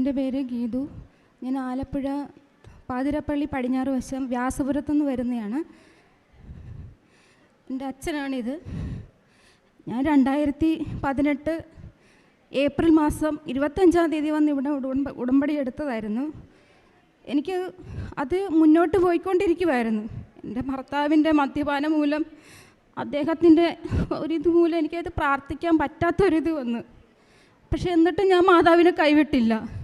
എന്റെ പേര് ഗീതു. ഞാൻ ആലപ്പുഴ പാതിരപ്പള്ളി പടിഞ്ഞാറ് വശം വ്യാസപുരത്തുനിന്ന് വരുന്നതാണ് എന്റെ അച്ഛനാണിത്. ഞാൻ രണ്ടായിരത്തി പതിനെട്ട് ഏപ്രിൽ മാസം ഇരുപത്തഞ്ചാം തീയതി വന്ന് ഇവിടെ ഉടമ്പ ഉടമ്പടി എടുത്തതായിരുന്നു. എനിക്ക് അത് മുന്നോട്ട് പോയിക്കൊണ്ടിരിക്കുമായിരുന്നു എന്റെ ഭർത്താവിന്റെ മദ്യപാനം മൂലം അദ്ദേഹത്തിന്റെ ഒരിത് മൂലം എനിക്കത് പ്രാർത്ഥിക്കാൻ പറ്റാത്തൊരിത് വന്നു. പക്ഷെ എന്നിട്ടും ഞാൻ മാതാവിനെ കൈവിട്ടില്ല.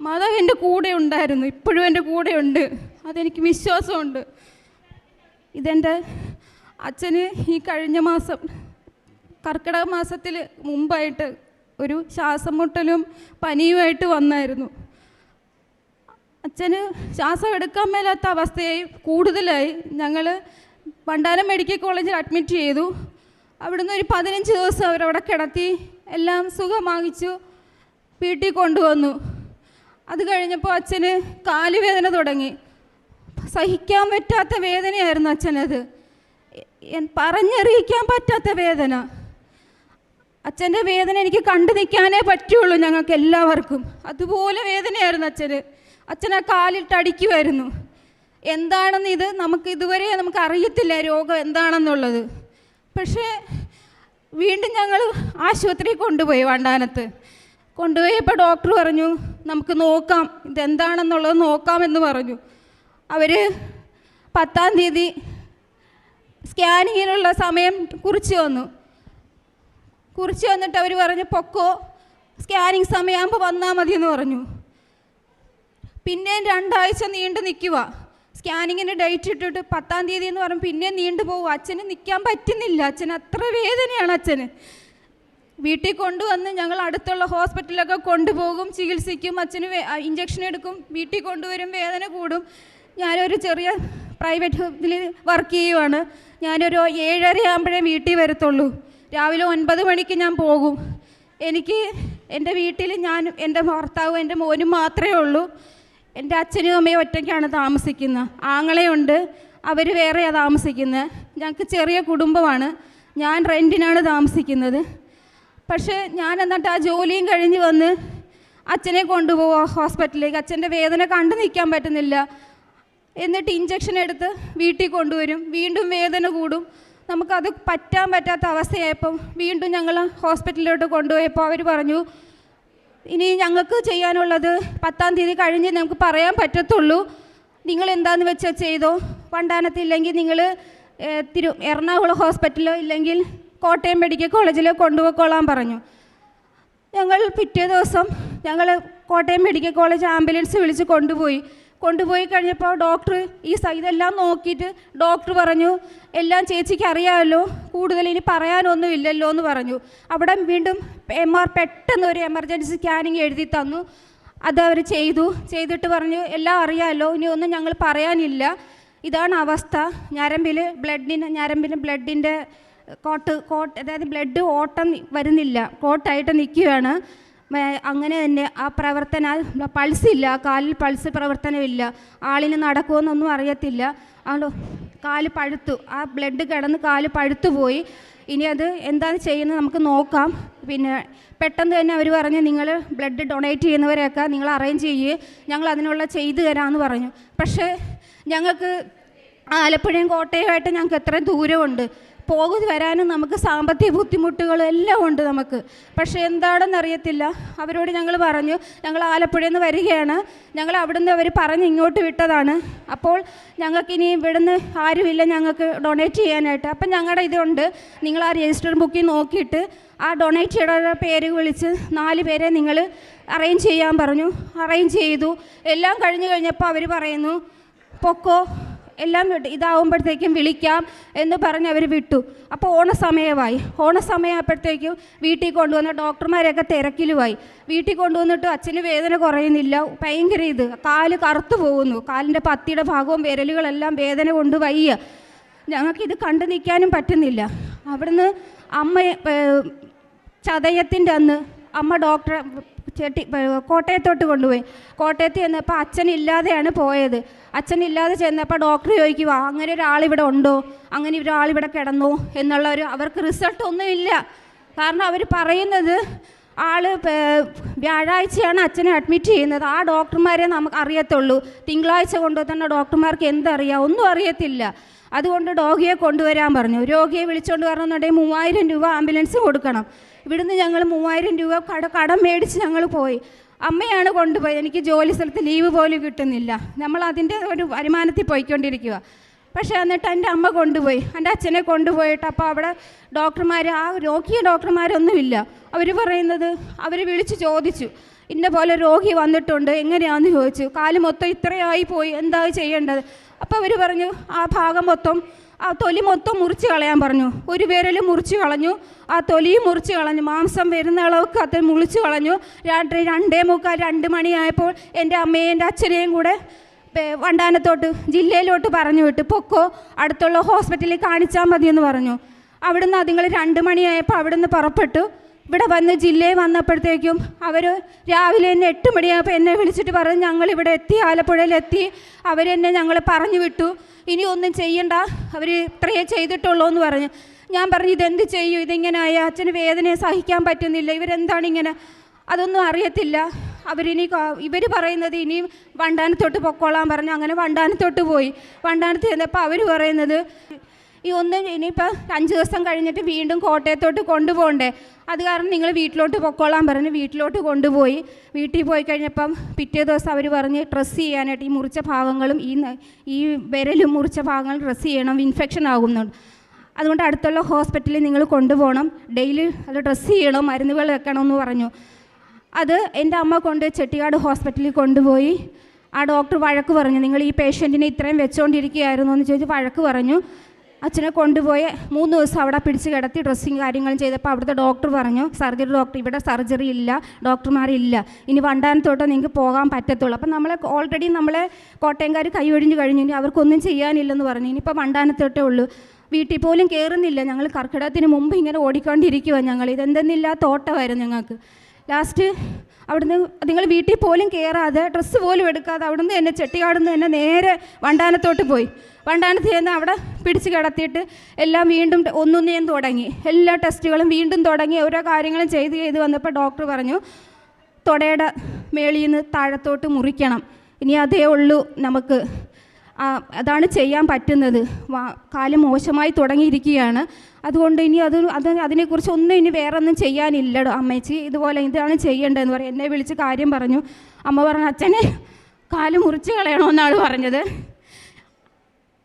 മാതാവ് എന്റെ കൂടെ ഉണ്ടായിരുന്നു ഇപ്പോഴും എന്റെ കൂടെ ഉണ്ട്. അതെനിക്ക് വിശ്വാസമുണ്ട്. ഇതെന്റെ അച്ഛന് ഈ കഴിഞ്ഞ മാസം കർക്കിടക മാസത്തിൽ മുമ്പായിട്ട് ഒരു ശ്വാസം മുട്ടലും പനിയുമായിട്ട് വന്നായിരുന്നു. അച്ഛന് ശ്വാസം എടുക്കാൻ മേലാത്ത അവസ്ഥയായി കൂടുതലായി ഞങ്ങൾ വണ്ടാനം മെഡിക്കൽ കോളേജിൽ അഡ്മിറ്റ് ചെയ്തു. അവിടുന്ന് ഒരു പതിനഞ്ച് ദിവസം അവരവിടെ കിടത്തി എല്ലാം സുഖം വാങ്ങിച്ചു വീട്ടിൽ കൊണ്ടുവന്നു. അത് കഴിഞ്ഞപ്പോൾ അച്ഛന് കാലുവേദന തുടങ്ങി. സഹിക്കാൻ പറ്റാത്ത വേദനയായിരുന്നു അച്ഛനത്. പറഞ്ഞറിയിക്കാൻ പറ്റാത്ത വേദന. അച്ഛന്റെ വേദന എനിക്ക് കണ്ടു നിൽക്കാനേ പറ്റുള്ളൂ ഞങ്ങൾക്ക് എല്ലാവർക്കും. അതുപോലെ വേദനയായിരുന്നു അച്ഛന്. അച്ഛൻ ആ കാലിട്ട് അടിക്കുമായിരുന്നു എന്താണെന്ന് ഇത് നമുക്ക് ഇതുവരെ നമുക്ക് അറിയത്തില്ല രോഗം എന്താണെന്നുള്ളത്. പക്ഷേ വീണ്ടും ഞങ്ങൾ ആശുപത്രിയിൽ കൊണ്ടുപോയി വണ്ടാനത്ത്. കൊണ്ടുപോയപ്പോൾ ഡോക്ടർ പറഞ്ഞു നമുക്ക് നോക്കാം ഇതെന്താണെന്നുള്ളത് നോക്കാമെന്ന് പറഞ്ഞു. അവർ പത്താം തീയതി സ്കാനിങ്ങിനുള്ള സമയം കുറിച്ച് വന്നു. കുറിച്ച് വന്നിട്ട് അവർ പറഞ്ഞു പൊക്കോ സ്കാനിങ് സമയമാകുമ്പോൾ വന്നാൽ മതി എന്ന് പറഞ്ഞു. പിന്നെയും രണ്ടാഴ്ച നീണ്ടു നിൽക്കുക സ്കാനിങ്ങിന് ഡേറ്റ് ഇട്ടിട്ട് പത്താം തീയതി എന്ന് പറഞ്ഞു പിന്നെയും നീണ്ടു പോകും അച്ഛന് നിൽക്കാൻ പറ്റുന്നില്ല. അച്ഛന് അത്ര വേദനയാണ് അച്ഛന്. വീട്ടിൽ കൊണ്ടുവന്ന് ഞങ്ങൾ അടുത്തുള്ള ഹോസ്പിറ്റലിലൊക്കെ കൊണ്ടുപോകും ചികിത്സിക്കും അച്ഛന് ഇഞ്ചക്ഷൻ എടുക്കും വീട്ടിൽ കൊണ്ടുവരും വേദന കൂടും. ഞാനൊരു ചെറിയ പ്രൈവറ്റ് ഇതിൽ വർക്ക് ചെയ്യുവാണ്. ഞാനൊരു ഏഴര ആകുമ്പോഴേ വീട്ടിൽ വരത്തുള്ളൂ. രാവിലെ ഒൻപത് മണിക്ക് ഞാൻ പോകും. എനിക്ക് എന്റെ വീട്ടിൽ ഞാൻ എന്റെ ഭർത്താവും എന്റെ മോനും മാത്രമേ ഉള്ളൂ. എന്റെ അച്ഛനും അമ്മയും ഒറ്റയ്ക്കാണ് താമസിക്കുന്നത്. ആങ്ങളെയുണ്ട് അവർ വേറെയാണ് താമസിക്കുന്നത്. ഞങ്ങൾക്ക് ചെറിയ കുടുംബമാണ്. ഞാൻ റെന്റിനാണ് താമസിക്കുന്നത്. പക്ഷേ ഞാൻ എന്നിട്ട് ആ ജോലിയും കഴിഞ്ഞ് വന്ന് അച്ഛനെ കൊണ്ടുപോവുക ഹോസ്പിറ്റലിലേക്ക്. അച്ഛന്റെ വേദന കണ്ടു നിൽക്കാൻ പറ്റുന്നില്ല. എന്നിട്ട് ഇഞ്ചക്ഷൻ എടുത്ത് വീട്ടിൽ കൊണ്ടുവരും. വീണ്ടും വേദന കൂടും. നമുക്കത് പറ്റാൻ പറ്റാത്ത അവസ്ഥയായപ്പം വീണ്ടും ഞങ്ങൾ ഹോസ്പിറ്റലിലോട്ട് കൊണ്ടുപോയപ്പോൾ അവർ പറഞ്ഞു ഇനി ഞങ്ങൾക്ക് ചെയ്യാനുള്ളത് പത്താം തീയതി കഴിഞ്ഞ് നമുക്ക് പറയാൻ പറ്റത്തുള്ളൂ. നിങ്ങൾ എന്താന്ന് വെച്ചാൽ ചെയ്തോ? വണ്ടാനത്തില്ലെങ്കിൽ നിങ്ങൾ തിരു എറണാകുളം ഹോസ്പിറ്റലോ ഇല്ലെങ്കിൽ കോട്ടയം മെഡിക്കൽ കോളേജിൽ കൊണ്ടുപോയിക്കോളാൻ പറഞ്ഞു. ഞങ്ങൾ പിറ്റേ ദിവസം ഞങ്ങൾ കോട്ടയം മെഡിക്കൽ കോളേജ് ആംബുലൻസ് വിളിച്ച് കൊണ്ടുപോയി. കൊണ്ടുപോയി കഴിഞ്ഞപ്പോൾ ഡോക്ടർ ഈ ഇതെല്ലാം നോക്കിയിട്ട് ഡോക്ടർ പറഞ്ഞു എല്ലാം ചേച്ചിക്ക് അറിയാമല്ലോ കൂടുതൽ ഇനി പറയാനൊന്നും ഇല്ലല്ലോ എന്ന് പറഞ്ഞു. അവിടെ വീണ്ടും എം ആർ പെട്ടെന്ന് ഒരു എമർജൻസി സ്കാനിങ് എഴുതി തന്നു. അത് അവർ ചെയ്തു. ചെയ്തിട്ട് പറഞ്ഞു എല്ലാം അറിയാമല്ലോ ഇനി ഒന്നും ഞങ്ങൾ പറയാനില്ല. ഇതാണ് അവസ്ഥ. ഞരമ്പിൽ ബ്ലഡിന് ഞരമ്പിന് ബ്ലഡിന്റെ കോട്ട് കോട്ട് അതായത് ബ്ലഡ് ഓട്ടം വരുന്നില്ല. കോട്ടായിട്ട് നിൽക്കുകയാണ്. അങ്ങനെ തന്നെ ആ പ്രവർത്തന പൾസ് ഇല്ല കാലിൽ പൾസ് പ്രവർത്തനമില്ല. ആളിന് നടക്കുമെന്നൊന്നും അറിയത്തില്ല. ആളോ കാൽ പഴുത്തു. ആ ബ്ലഡ് കിടന്ന് കാൽ പഴുത്തു പോയി. ഇനി അത് എന്താണ് ചെയ്യുന്നത് നമുക്ക് നോക്കാം. പിന്നെ പെട്ടെന്ന് തന്നെ അവർ പറഞ്ഞു നിങ്ങൾ ബ്ലഡ് ഡൊണേറ്റ് ചെയ്യുന്നവരെയൊക്കെ നിങ്ങൾ അറേഞ്ച് ചെയ്യുക ഞങ്ങൾ അതിനുള്ള ചെയ്തു തരാമെന്ന് പറഞ്ഞു. പക്ഷേ ഞങ്ങൾക്ക് ആലപ്പുഴയും കോട്ടയമായിട്ട് ഞങ്ങൾക്ക് എത്ര ദൂരമുണ്ട്. പോകും വരാനും നമുക്ക് സാമ്പത്തിക ബുദ്ധിമുട്ടുകളും എല്ലാം ഉണ്ട് നമുക്ക്. പക്ഷേ എന്താണെന്ന് അറിയത്തില്ല. അവരോട് ഞങ്ങൾ പറഞ്ഞു ഞങ്ങൾ ആലപ്പുഴയിൽ നിന്ന് വരികയാണ്. ഞങ്ങൾ അവിടുന്ന് അവർ പറഞ്ഞ് ഇങ്ങോട്ട് വിട്ടതാണ്. അപ്പോൾ ഞങ്ങൾക്കിനി ഇവിടുന്ന് ആരുമില്ല ഞങ്ങൾക്ക് ഡൊണേറ്റ് ചെയ്യാനായിട്ട്. അപ്പം ഞങ്ങളുടെ ഇതുണ്ട്. നിങ്ങൾ ആ രജിസ്റ്റർ ബുക്കിൽ നോക്കിയിട്ട് ആ ഡൊണേറ്റ് ചെയ്യുന്ന പേര് വിളിച്ച് നാല് പേരെ നിങ്ങൾ അറേഞ്ച് ചെയ്യാൻ പറഞ്ഞു. അറേഞ്ച് ചെയ്തു. എല്ലാം കഴിഞ്ഞ് കഴിഞ്ഞപ്പോൾ അവർ പറയുന്നു പൊക്കോ എല്ലാം വിട്ടു ഇതാവുമ്പോഴത്തേക്കും വിളിക്കാം എന്ന് പറഞ്ഞ് അവർ വിട്ടു. അപ്പോൾ ഓണസമയമായി. ഓണസമയമായപ്പോഴത്തേക്കും വീട്ടിൽ കൊണ്ടുവന്ന ഡോക്ടർമാരെയൊക്കെ തിരക്കിലുമായി. വീട്ടിൽ കൊണ്ടുവന്നിട്ട് അച്ഛന് വേദന കുറയുന്നില്ല. ഭയങ്കര ഇത്. കാൽ കറുത്തു പോകുന്നു. കാലിന്റെ പത്തിയുടെ ഭാഗവും വിരലുകളെല്ലാം വേദന കൊണ്ട് വയ്യ. ഞങ്ങൾക്കിത് കണ്ടു നിൽക്കാനും പറ്റുന്നില്ല. അവിടുന്ന് അമ്മ ചതയത്തിന്റെ അന്ന് അമ്മ ഡോക്ടറെ ചേട്ടി കോട്ടയത്തോട്ട് കൊണ്ടുപോയി. കോട്ടയത്ത് ചെന്നപ്പോൾ അച്ഛൻ ഇല്ലാതെയാണ് പോയത്. അച്ഛൻ ഇല്ലാതെ ചെന്നപ്പോൾ ഡോക്ടർ ചോദിക്കുക അങ്ങനെ ഒരാളിവിടെ ഉണ്ടോ? അങ്ങനെ ഒരാളിവിടെ കിടന്നു? എന്നുള്ള ഒരു അവർക്ക് റിസൾട്ട് ഒന്നുമില്ല കാരണം അവർ പറയുന്നത് ആൾ വ്യാഴാഴ്ചയാണ് അച്ഛനെ അഡ്മിറ്റ് ചെയ്യുന്നത്. ആ ഡോക്ടർമാരെ നമുക്ക് അറിയത്തുള്ളൂ. തിങ്കളാഴ്ച കൊണ്ടുവന്ന ഡോക്ടർമാർക്ക് എന്തറിയാം? ഒന്നും അറിയത്തില്ല. അതുകൊണ്ട് ഡോഗിയെ കൊണ്ടുവരാൻ പറഞ്ഞു. രോഗിയെ വിളിച്ചുകൊണ്ട് വരണമെന്നുണ്ടെങ്കിൽ മൂവായിരം രൂപ ആംബുലൻസ് കൊടുക്കണം. ഇവിടുന്ന് ഞങ്ങൾ മൂവായിരം രൂപ കട കടം മേടിച്ച് ഞങ്ങൾ പോയി. അമ്മയാണ് കൊണ്ടുപോയി എനിക്ക് ജോലി സ്ഥലത്ത് ലീവ് പോലും കിട്ടുന്നില്ല. നമ്മൾ അതിന്റെ ഒരു വരുമാനത്തിൽ പോയിക്കൊണ്ടിരിക്കുക പക്ഷേ എന്നിട്ട് എന്റെ അമ്മ കൊണ്ടുപോയി. എന്റെ അച്ഛനെ കൊണ്ടുപോയിട്ട് അപ്പോൾ അവിടെ ഡോക്ടർമാർ ആ രോഗിയ ഡോക്ടർമാരൊന്നുമില്ല. അവർ പറയുന്നത് അവർ വിളിച്ച് ചോദിച്ചു. ഇന്ന പോലെ രോഗി വന്നിട്ടുണ്ട് എങ്ങനെയാണെന്ന് ചോദിച്ചു. കാൽ മൊത്തം ഇത്രയായി പോയി എന്താ ചെയ്യേണ്ടത്? അപ്പോൾ അവർ പറഞ്ഞു ആ ഭാഗം മൊത്തം ആ തൊലി മൊത്തം മുറിച്ച് കളയാൻ പറഞ്ഞു. ഒരു വിരൽ മുറിച്ച് കളഞ്ഞു ആ തൊലിയും മുറിച്ച് കളഞ്ഞു. മാംസം വരുന്ന അളവൊക്കെ അത് മുളിച്ച് കളഞ്ഞു. രാത്രി രണ്ടേ മുക്കാൽ രണ്ട് മണിയായപ്പോൾ എന്റെ അമ്മയും എന്റെ അച്ഛനെയും കൂടെ വണ്ടാനത്തോട്ട് ജില്ലയിലോട്ട് പറഞ്ഞു വിട്ടു. പൊക്കോ അടുത്തുള്ള ഹോസ്പിറ്റലിൽ കാണിച്ചാൽ മതിയെന്ന് പറഞ്ഞു. അവിടുന്ന് അതുങ്ങൾ രണ്ട് മണിയായപ്പോൾ അവിടുന്ന് പുറപ്പെട്ടു. ഇവിടെ വന്ന് ജില്ലയിൽ വന്നപ്പോഴത്തേക്കും അവർ രാവിലെ തന്നെ എട്ട് മണിയായപ്പോൾ എന്നെ വിളിച്ചിട്ട് പറഞ്ഞ് ഞങ്ങൾ ഇവിടെ എത്തി ആലപ്പുഴയിലെത്തി അവരെന്നെ ഞങ്ങൾ പറഞ്ഞു വിട്ടു. ഇനി ഒന്നും ചെയ്യണ്ട. അവർ ഇത്രയേ ചെയ്തിട്ടുള്ളൂ എന്ന് പറഞ്ഞു. ഞാൻ പറഞ്ഞു ഇതെന്ത് ചെയ്യും? ഇതിങ്ങനെ ആയ അച്ഛന് വേദനയെ സഹിക്കാൻ പറ്റുന്നില്ല. ഇവരെന്താണ് ഇങ്ങനെ? അതൊന്നും അറിയത്തില്ല. അവരിനി ഇവർ പറയുന്നത് ഇനിയും വണ്ടാനത്തോട്ട് പൊക്കോളാൻ പറഞ്ഞു. അങ്ങനെ വണ്ടാനത്തോട്ട് പോയി. വണ്ടാനത്ത് ചെന്നപ്പോൾ അവർ പറയുന്നത് ഈ ഒന്ന് ഇനിയിപ്പോൾ അഞ്ച് ദിവസം കഴിഞ്ഞിട്ട് വീണ്ടും കോട്ടയത്തോട്ട് കൊണ്ടുപോകണ്ടേ? അത് കാരണം നിങ്ങൾ വീട്ടിലോട്ട് പൊക്കോളാൻ പറഞ്ഞു വീട്ടിലോട്ട് കൊണ്ടുപോയി. വീട്ടിൽ പോയി കഴിഞ്ഞപ്പം പിറ്റേ ദിവസം അവർ പറഞ്ഞ് ഡ്രസ്സ് ചെയ്യാനായിട്ട് ഈ മുറിച്ച ഭാഗങ്ങളും ഈ ഈ വിരലും മുറിച്ച ഭാഗങ്ങൾ ഡ്രസ്സ് ചെയ്യണം ഇൻഫെക്ഷൻ ആകുന്നുണ്ട്. അതുകൊണ്ട് അടുത്തുള്ള ഹോസ്പിറ്റലിൽ നിങ്ങൾ കൊണ്ടുപോകണം. ഡെയിലി അത് ഡ്രസ്സ് ചെയ്യണം മരുന്നുകൾ വെക്കണമെന്ന് പറഞ്ഞു. അത് എന്റെ അമ്മ കൊണ്ട് ചെട്ടിയാട് ഹോസ്പിറ്റലിൽ കൊണ്ടുപോയി. ആ ഡോക്ടർ വഴക്ക് പറഞ്ഞു നിങ്ങൾ ഈ പേഷ്യന്റിനെ ഇത്രയും വെച്ചുകൊണ്ടിരിക്കുകയായിരുന്നു എന്ന് ചോദിച്ച് വഴക്ക് പറഞ്ഞു. അച്ഛനെ കൊണ്ടുപോയി മൂന്ന് ദിവസം അവിടെ പിടിച്ച് കിടത്തി ഡ്രസ്സിങ് കാര്യങ്ങളും ചെയ്തപ്പോൾ അവിടുത്തെ ഡോക്ടർ പറഞ്ഞു സർജറി ഡോക്ടർ ഇവിടെ സർജറി ഇല്ല ഡോക്ടർമാരില്ല ഇനി വണ്ടാനത്തോട്ട് നിങ്ങൾക്ക് പോകാൻ പറ്റത്തുള്ളൂ. അപ്പം നമ്മളെ ഓൾറെഡി നമ്മളെ കോട്ടയംകാർ കൈയൊഴിഞ്ഞ് കഴിഞ്ഞു. ഇനി അവർക്കൊന്നും ചെയ്യാനില്ലെന്ന് പറഞ്ഞു. ഇനിയിപ്പോൾ വണ്ടാനത്തോട്ടേ ഉള്ളൂ. വീട്ടിൽ പോലും കയറുന്നില്ല ഞങ്ങൾ. കർക്കിടകത്തിന് മുമ്പ് ഇങ്ങനെ ഓടിക്കൊണ്ടിരിക്കുക ഞങ്ങൾ. ഇതെന്തെന്നില്ലാത്ത ഓട്ടമായിരുന്നു ഞങ്ങൾക്ക്. ലാസ്റ്റ് അവിടുന്ന് നിങ്ങൾ വീട്ടിൽ പോലും കയറാതെ ഡ്രസ്സ് പോലും എടുക്കാതെ അവിടുന്ന് എന്നെ ചെട്ടിയാടുന്ന് തന്നെ നേരെ വണ്ടാനത്തോട്ട് പോയി. വണ്ടാനത്ത് ചെന്ന് അവിടെ പിടിച്ച് കിടത്തിയിട്ട് എല്ലാം വീണ്ടും ഒന്നൊന്നേം തുടങ്ങി. എല്ലാ ടെസ്റ്റുകളും വീണ്ടും തുടങ്ങി. ഓരോ കാര്യങ്ങളും ചെയ്ത് ചെയ്ത് വന്നപ്പോൾ ഡോക്ടർ പറഞ്ഞു തുടയുടെ മേളിൽ നിന്ന് താഴത്തോട്ട് മുറിക്കണം. ഇനി അതേ ഉള്ളൂ നമുക്ക്. അതാണ് ചെയ്യാൻ പറ്റുന്നത്. കാൽ മോശമായി തുടങ്ങിയിരിക്കുകയാണ്. അതുകൊണ്ട് ഇനി അത് അത് അതിനെക്കുറിച്ച് ഒന്നും ഇനി വേറെ ഒന്നും ചെയ്യാനില്ലടോ അമ്മച്ചി. ഇതുപോലെ ഇതാണ് ചെയ്യേണ്ടതെന്ന് പറയും. എന്നെ വിളിച്ച് കാര്യം പറഞ്ഞു. അമ്മ പറഞ്ഞു അച്ഛനെ കാൽ മുറിച്ച് കളയണമെന്നാണ് പറഞ്ഞത്.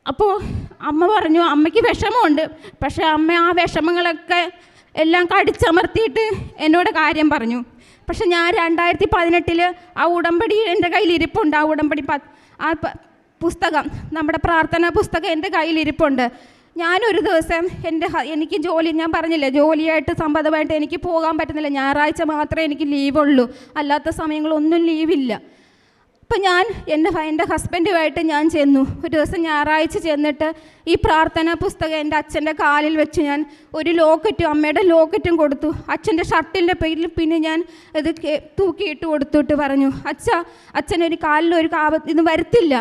അപ്പോൾ അമ്മ പറഞ്ഞു അമ്മയ്ക്ക് വിഷമമുണ്ട്. പക്ഷേ അമ്മ ആ വിഷമങ്ങളൊക്കെ എല്ലാം കടിച്ചമർത്തിയിട്ട് എന്നോട് കാര്യം പറഞ്ഞു. പക്ഷെ ഞാൻ രണ്ടായിരത്തി പതിനെട്ടിൽ ആ ഉടമ്പടി എന്റെ കയ്യിൽ ഇരിപ്പുണ്ട് ആ ഉടമ്പടി പ ആ പുസ്തകം നമ്മുടെ പ്രാർത്ഥനാ പുസ്തകം എന്റെ കയ്യിലിരിപ്പുണ്ട്. ഞാനൊരു ദിവസം എന്റെ എനിക്ക് ജോലി ഞാൻ പറഞ്ഞില്ലേ ജോലിയായിട്ട് സംബന്ധമായിട്ട് എനിക്ക് പോകാൻ പറ്റുന്നില്ല. ഞായറാഴ്ച മാത്രമേ എനിക്ക് ലീവുള്ളൂ. അല്ലാത്ത സമയങ്ങളൊന്നും ലീവില്ല. അപ്പം ഞാൻ എന്റെ എന്റെ ഹസ്ബൻഡുമായിട്ട് ഞാൻ ചെന്നു. ഒരു ദിവസം ഞായറാഴ്ച ചെന്നിട്ട് ഈ പ്രാർത്ഥനാ പുസ്തകം എന്റെ അച്ഛന്റെ കാലിൽ വെച്ച് ഞാൻ ഒരു ലോക്കറ്റും അമ്മയുടെ ലോക്കറ്റും കൊടുത്തു. അച്ഛന്റെ ഷർട്ടിന്റെ പേരിൽ പിന്നെ ഞാൻ ഇത് തൂക്കിയിട്ട് കൊടുത്തിട്ട് പറഞ്ഞു അച്ഛ അച്ഛനൊരു കാലിലൊരു കാവ ഇത് വരുത്തില്ല.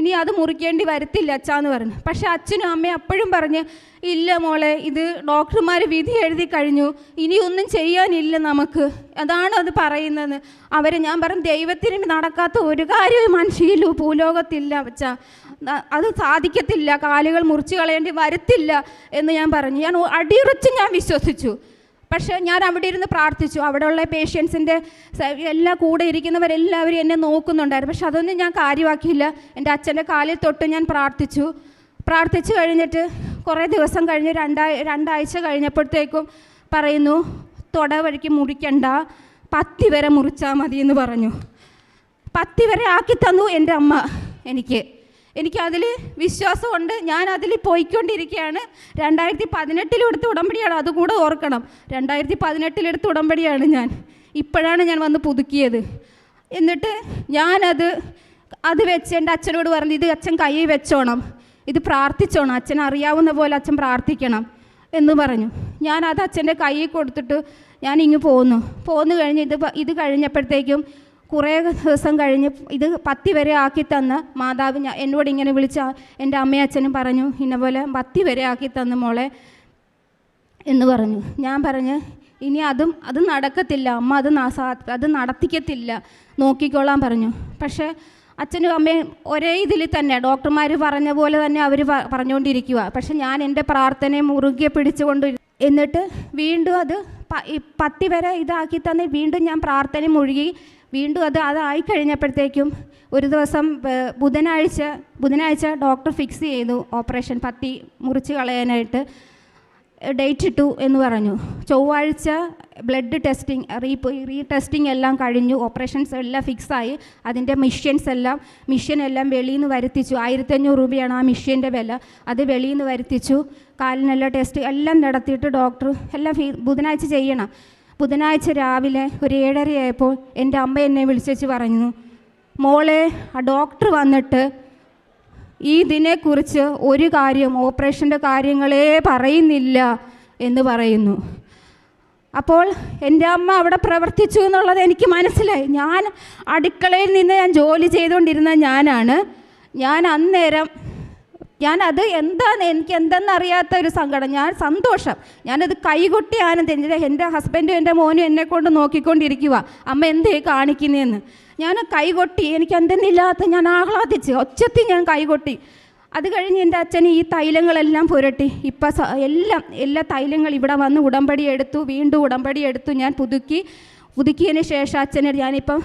ഇനി അത് മുറിക്കേണ്ടി വരത്തില്ല അച്ഛാന്ന് പറഞ്ഞു. പക്ഷേ അച്ഛനും അമ്മയും അപ്പോഴും പറഞ്ഞ് ഇല്ല മോളെ ഇത് ഡോക്ടർമാർ വിധി എഴുതി കഴിഞ്ഞു. ഇനിയൊന്നും ചെയ്യാനില്ല നമുക്ക്. അതാണ് അത് പറയുന്നത് അവരെ ഞാൻ പറഞ്ഞു ദൈവത്തിന് നടക്കാത്ത ഒരു കാര്യവും മനുഷ്യയിലും ഭൂലോകത്തില്ല അച്ഛ. അത് സാധിക്കത്തില്ല. കാലുകൾ മുറിച്ച് കളയേണ്ടി വരത്തില്ല എന്ന് ഞാൻ പറഞ്ഞു. ഞാൻ അടിയുറച്ച് ഞാൻ വിശ്വസിച്ചു. പക്ഷേ ഞാൻ അവിടെ ഇരുന്ന് പ്രാർത്ഥിച്ചു. അവിടെയുള്ള പേഷ്യൻസിന്റെ എല്ലാ കൂടെ ഇരിക്കുന്നവരെല്ലാവരും എന്നെ നോക്കുന്നുണ്ടായിരുന്നു. പക്ഷെ അതൊന്നും ഞാൻ കാര്യമാക്കിയില്ല. എന്റെ അച്ഛന്റെ കാലിൽ തൊട്ട് ഞാൻ പ്രാർത്ഥിച്ചു. പ്രാർത്ഥിച്ചു കഴിഞ്ഞിട്ട് കുറേ ദിവസം കഴിഞ്ഞ് രണ്ടായി രണ്ടാഴ്ച കഴിഞ്ഞപ്പോഴത്തേക്കും പറയുന്നു തുട വഴിക്ക് മുറിക്കണ്ട. പത്തി വരെ മുറിച്ചാൽ മതി എന്ന് പറഞ്ഞു. പത്തി വരെ ആക്കി തന്നു എന്റെ അമ്മ എനിക്ക്. എനിക്കതിൽ വിശ്വാസമുണ്ട്. ഞാൻ അതിൽ പോയിക്കൊണ്ടിരിക്കുകയാണ് രണ്ടായിരത്തി പതിനെട്ടിലെടുത്ത ഉടമ്പടിയാണ് അതുകൂടെ ഓർക്കണം. രണ്ടായിരത്തി പതിനെട്ടിലെടുത്ത ഉടമ്പടിയാണ് ഞാൻ. ഇപ്പോഴാണ് ഞാൻ വന്ന് പുതുക്കിയത്. എന്നിട്ട് ഞാനത് അത് വെച്ച് എന്റെ അച്ഛനോട് പറഞ്ഞു ഇത് അച്ഛൻ കൈ വെച്ചോണം. ഇത് പ്രാർത്ഥിച്ചോണം. അച്ഛൻ അറിയാവുന്ന പോലെ അച്ഛൻ പ്രാർത്ഥിക്കണം. എന്ന് പറഞ്ഞു. ഞാൻ അത് അച്ഛന്റെ കൈയിൽ കൊടുത്തിട്ട് ഞാൻ ഇങ്ങ് പോന്നു. പോന്നു കഴിഞ്ഞ് ഇത് ഇത് കഴിഞ്ഞപ്പോഴത്തേക്കും കുറേ ദിവസം കഴിഞ്ഞ് ഇത് പത്തി വരെ ആക്കി തന്ന് മാതാവ് ഞാൻ എന്നോട് ഇങ്ങനെ വിളിച്ച എന്റെ അമ്മയച്ഛനും പറഞ്ഞു ഇന്ന പോലെ പത്തി വരെ ആക്കി തന്ന് മോളെ എന്ന് പറഞ്ഞു. ഞാൻ പറഞ്ഞ് ഇനി അതും അത് നടക്കത്തില്ല അമ്മ അത് അത് നടത്തിക്കത്തില്ല നോക്കിക്കോളാൻ പറഞ്ഞു. പക്ഷേ അച്ഛനും അമ്മയും ഒരേ ഇതിൽ തന്നെ ഡോക്ടർമാർ പറഞ്ഞ പോലെ തന്നെ അവർ പറഞ്ഞുകൊണ്ടിരിക്കുക പക്ഷെ ഞാൻ എന്റെ പ്രാർത്ഥനയെ മുറുകെ പിടിച്ചുകൊണ്ട് എന്നിട്ട് വീണ്ടും അത് പത്തി വരെ ഇതാക്കി തന്നെ വീണ്ടും ഞാൻ പ്രാർത്ഥന മുഴുകി വീണ്ടും അത് അതായി കഴിഞ്ഞപ്പോഴത്തേക്കും ഒരു ദിവസം ബുധനാഴ്ച ബുധനാഴ്ച ഡോക്ടർ ഫിക്സ് ചെയ്തു. ഓപ്പറേഷൻ പത്തി മുറിച്ച് കളയാനായിട്ട് ഡേറ്റ് ഇട്ടു എന്ന് പറഞ്ഞു. ചൊവ്വാഴ്ച blood testing re re testing എല്ലാം കഴിഞ്ഞു. ഓപ്പറേഷൻസ് എല്ലാം ഫിക്സായി അതിന്റെ മിഷ്യൻസ് എല്ലാം മിഷ്യൻ എല്ലാം വെളിയിൽ നിന്ന് വരുത്തിച്ചു. ആയിരത്തഞ്ഞൂറ് രൂപയാണ് ആ മിഷ്യന്റെ വില. അത് വെളിയിൽ നിന്ന് വരുത്തിച്ചു. കാലിനെല്ലാം ടെസ്റ്റ് എല്ലാം നടത്തിയിട്ട് ഡോക്ടർ എല്ലാം ബുധനാഴ്ച ചെയ്യണം. ബുധനാഴ്ച രാവിലെ ഒരു ഏഴരയായപ്പോൾ എന്റെ അമ്മ എന്നെ വിളിച്ചു പറഞ്ഞു മോളെ ആ ഡോക്ടർ വന്നിട്ട് ഈ ഇതിനെക്കുറിച്ച് ഒരു കാര്യം ഓപ്പറേഷന്റെ കാര്യങ്ങളേ പറയുന്നില്ല എന്ന് പറയുന്നു. അപ്പോൾ എന്റെ അമ്മ അവിടെ പ്രവർത്തിച്ചു എന്നുള്ളത് എനിക്ക് മനസ്സിലായി. ഞാൻ അടുക്കളയിൽ നിന്ന് ഞാൻ ജോലി ചെയ്തുകൊണ്ടിരുന്ന ഞാനാണ്. ഞാൻ അന്നേരം ഞാൻ അത് എന്താണ് എനിക്ക് എന്തെന്നറിയാത്ത ഒരു സങ്കടം. ഞാൻ സന്തോഷം. ഞാനത് കൈകൊട്ടി ആനന്ദം. എന്റെ ഹസ്ബൻഡും എന്റെ മോനും എന്നെ കൊണ്ട് നോക്കിക്കൊണ്ടിരിക്കുക അമ്മ എന്തേ കാണിക്കുന്നതെന്ന് ഞാൻ കൈകൊട്ടി എനിക്ക് എന്തെന്നില്ലാത്ത ഞാൻ ആഹ്ലാദിച്ച് ഒച്ചത്തി ഞാൻ കൈകൊട്ടി. അത് കഴിഞ്ഞ് എന്റെ അച്ഛൻ ഈ തൈലങ്ങളെല്ലാം പുരട്ടി. ഇപ്പം എല്ലാം എല്ലാ തൈലങ്ങൾ ഇവിടെ വന്ന് ഉടമ്പടി എടുത്തു വീണ്ടും ഉടമ്പടി എടുത്തു ഞാൻ പുതുക്കി. പുതുക്കിയതിന് ശേഷം അച്ഛനെ ഞാനിപ്പം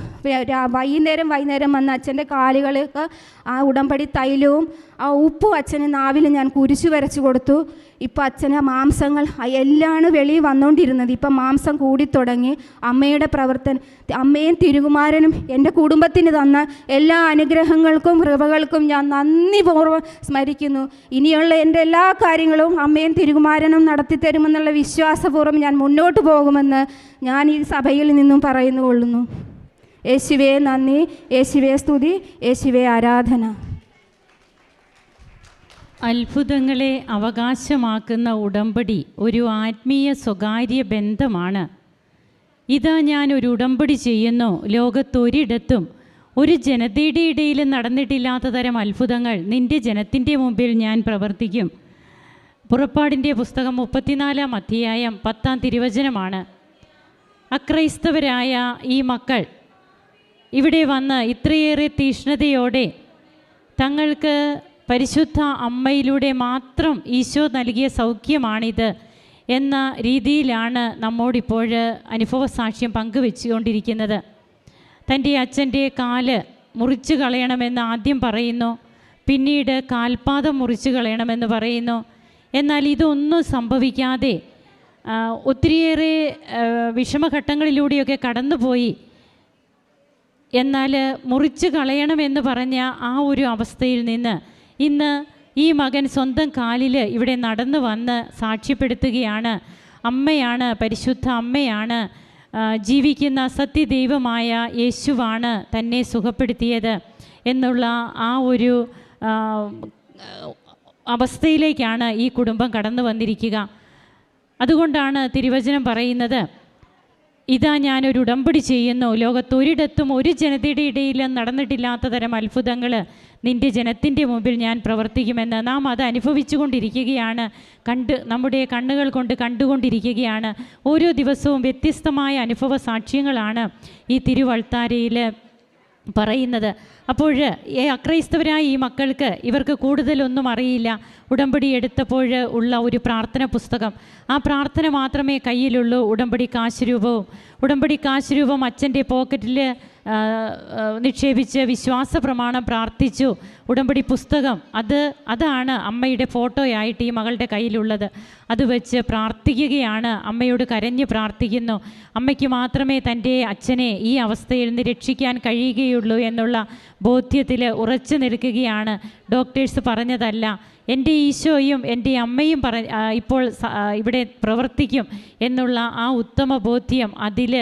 വൈകുന്നേരം വൈകുന്നേരം വന്ന് അച്ഛന്റെ കാലുകൾക്ക് ആ ഉടമ്പടി തൈലവും ആ ഉപ്പും അച്ഛന് നാവിൽ ഞാൻ കുരിശു വരച്ച് കൊടുത്തു. ഇപ്പം അച്ഛന് മാംസങ്ങൾ എല്ലാമാണ് വെളിയിൽ വന്നുകൊണ്ടിരുന്നത് ഇപ്പം മാംസം കൂടിത്തുടങ്ങി അമ്മയുടെ പ്രവർത്തനം. അമ്മയും തിരുകുമാരനും എന്റെ കുടുംബത്തിന് തന്ന എല്ലാ അനുഗ്രഹങ്ങൾക്കും കൃപകൾക്കും ഞാൻ നന്ദി നന്ദിപൂർവം സ്മരിക്കുന്നു. ഇനിയുള്ള എന്റെ എല്ലാ കാര്യങ്ങളും അമ്മയും തിരുകുമാരനും നടത്തിത്തരുമെന്നുള്ള വിശ്വാസപൂർവം ഞാൻ മുന്നോട്ട് പോകുമെന്ന് ഞാൻ ഈ സഭയിൽ നിന്നും പറയുന്നു കൊള്ളുന്നു. യേശുവേ നന്ദി യേശുവേ സ്തുതി യേശുവേ ആരാധന. അത്ഭുതങ്ങളെ അവകാശമാക്കുന്ന ഉടമ്പടി ഒരു ആത്മീയ സ്വകാര്യ ബന്ധമാണ്. ഇതാ ഞാൻ ഒരു ഉടമ്പടി ചെയ്യുന്നു. ലോകത്തൊരിടത്തും ഒരു ജനതയുടെ ഇടയിൽ നടന്നിട്ടില്ലാത്ത തരം അത്ഭുതങ്ങൾ നിന്റെ ജനത്തിന്റെ മുമ്പിൽ ഞാൻ പ്രവർത്തിക്കും. പുറപ്പാടിന്റെ പുസ്തകം മുപ്പത്തിനാലാം അധ്യായം പത്താം തിരുവചനമാണ്. അക്രൈസ്തവരായ ഈ മക്കൾ ഇവിടെ വന്ന് ഇത്രയേറെ തീഷ്ണതയോടെ തങ്ങൾക്ക് പരിശുദ്ധ അമ്മയിലൂടെ മാത്രം ഈശോ നൽകിയ സൗഖ്യമാണിത് എന്ന രീതിയിലാണ് നമ്മോടിപ്പോൾ അനുഭവ സാക്ഷ്യം പങ്കുവെച്ചുകൊണ്ടിരിക്കുന്നത്. തന്റെ അച്ഛന്റെ കാൽ മുറിച്ചു കളയണമെന്ന് ആദ്യം പറയുന്നു പിന്നീട് കാൽപാദം മുറിച്ചു കളയണമെന്ന് പറയുന്നു. എന്നാൽ ഇതൊന്നും സംഭവിക്കാതെ ഒത്തിരിയേറെ വിഷമഘട്ടങ്ങളിലൂടെയൊക്കെ കടന്നുപോയി. എന്നാൽ മുറിച്ച് കളയണമെന്ന് പറഞ്ഞ ആ ഒരു അവസ്ഥയിൽ നിന്ന് ഇന്ന് ഈ മകൻ സ്വന്തം കാലിൽ ഇവിടെ നടന്നു വന്ന് സാക്ഷ്യപ്പെടുത്തുകയാണ്. അമ്മയാണ് പരിശുദ്ധ അമ്മയാണ് ജീവിക്കുന്ന സത്യദൈവമായ യേശുവാണ് തന്നെ സുഖപ്പെടുത്തിയത് എന്നുള്ള ആ ഒരു അവസ്ഥയിലേക്കാണ് ഈ കുടുംബം കടന്നു വന്നിരിക്കുക. അതുകൊണ്ടാണ് തിരുവചനം പറയുന്നത് ഇതാ ഞാനൊരു ഉടമ്പടി ചെയ്യുന്നു. ലോകത്തൊരിടത്തും ഒരു ജനതയുടെ ഇടയിൽ നടന്നിട്ടില്ലാത്ത തരം അത്ഭുതങ്ങൾ നിന്റെ ജനത്തിന്റെ മുമ്പിൽ ഞാൻ പ്രവർത്തിക്കുമെന്ന് നാം അത് അനുഭവിച്ചുകൊണ്ടിരിക്കുകയാണ്. കണ്ട് നമ്മുടെ കണ്ണുകൾ കൊണ്ട് കണ്ടുകൊണ്ടിരിക്കുകയാണ്. ഓരോ ദിവസവും വ്യത്യസ്തമായ അനുഭവ സാക്ഷ്യങ്ങളാണ് ഈ തിരുവൾത്താരയിൽ പറയുന്നത്. അപ്പോൾ ഈ അക്രൈസ്തവരായ ഈ മക്കൾക്ക് ഇവർക്ക് കൂടുതലൊന്നും അറിയില്ല. ഉടമ്പടി എടുത്തപ്പോൾ ഉള്ള ഒരു പ്രാർത്ഥന പുസ്തകം. ആ പ്രാർത്ഥന മാത്രമേ കയ്യിലുള്ളൂ. ഉടമ്പടി കാശ് രൂപവും. ഉടമ്പടി കാശ് രൂപം അച്ഛന്റെ പോക്കറ്റിൽ നിക്ഷേപിച്ച് വിശ്വാസ പ്രമാണം പ്രാർത്ഥിച്ചു. ഉടമ്പടി പുസ്തകം. അത് അതാണ് അമ്മയുടെ ഫോട്ടോയായിട്ട് ഈ മകളുടെ കയ്യിലുള്ളത്. അത് വെച്ച് പ്രാർത്ഥിക്കുകയാണ്. അമ്മയോട് കരഞ്ഞ് പ്രാർത്ഥിക്കുന്നു. അമ്മയ്ക്ക് മാത്രമേ തന്റെ അച്ഛനെ ഈ അവസ്ഥയിൽ നിന്ന് രക്ഷിക്കാൻ കഴിയുകയുള്ളൂ എന്നുള്ള ബോധ്യത്തിൽ ഉറച്ചു നിൽക്കുകയാണ് ഡോക്ടേഴ്സ് പറഞ്ഞതല്ല. എന്റെ ഈശോയും എന്റെ അമ്മയും പറ ഇപ്പോൾ ഇവിടെ പ്രവർത്തിക്കും എന്നുള്ള ആ ഉത്തമ ബോധ്യം അതിൽ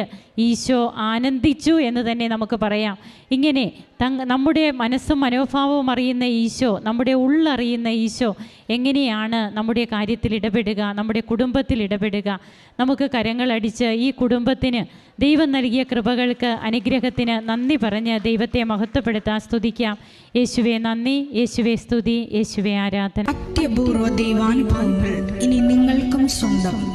ഈശോ ആനന്ദിച്ചു എന്ന് തന്നെ നമുക്ക് പറയാം. ഇങ്ങനെ നമ്മുടെ മനസ്സും മനോഭാവവും അറിയുന്ന ഈശോ നമ്മുടെ ഉള്ളറിയുന്ന ഈശോ എങ്ങനെയാണ് നമ്മുടെ കാര്യത്തിൽ ഇടപെടുക നമ്മുടെ കുടുംബത്തിൽ ഇടപെടുക? നമുക്ക് കരങ്ങളടിച്ച് ഈ കുടുംബത്തിന് ദൈവം നൽകിയ കൃപകൾക്ക് അനുഗ്രഹത്തിന് നന്ദി പറഞ്ഞ് ദൈവത്തെ മഹത്വപ്പെടുത്താൻ സ്തുതിക്കാം. യേശുവെ നന്ദി. യേശുവെ സ്തുതി. യേശുവെ ആരാധന. അത്യപൂർവ ദൈവാനുഭവങ്ങൾ ഇനി നിങ്ങൾക്കും സ്വന്തം.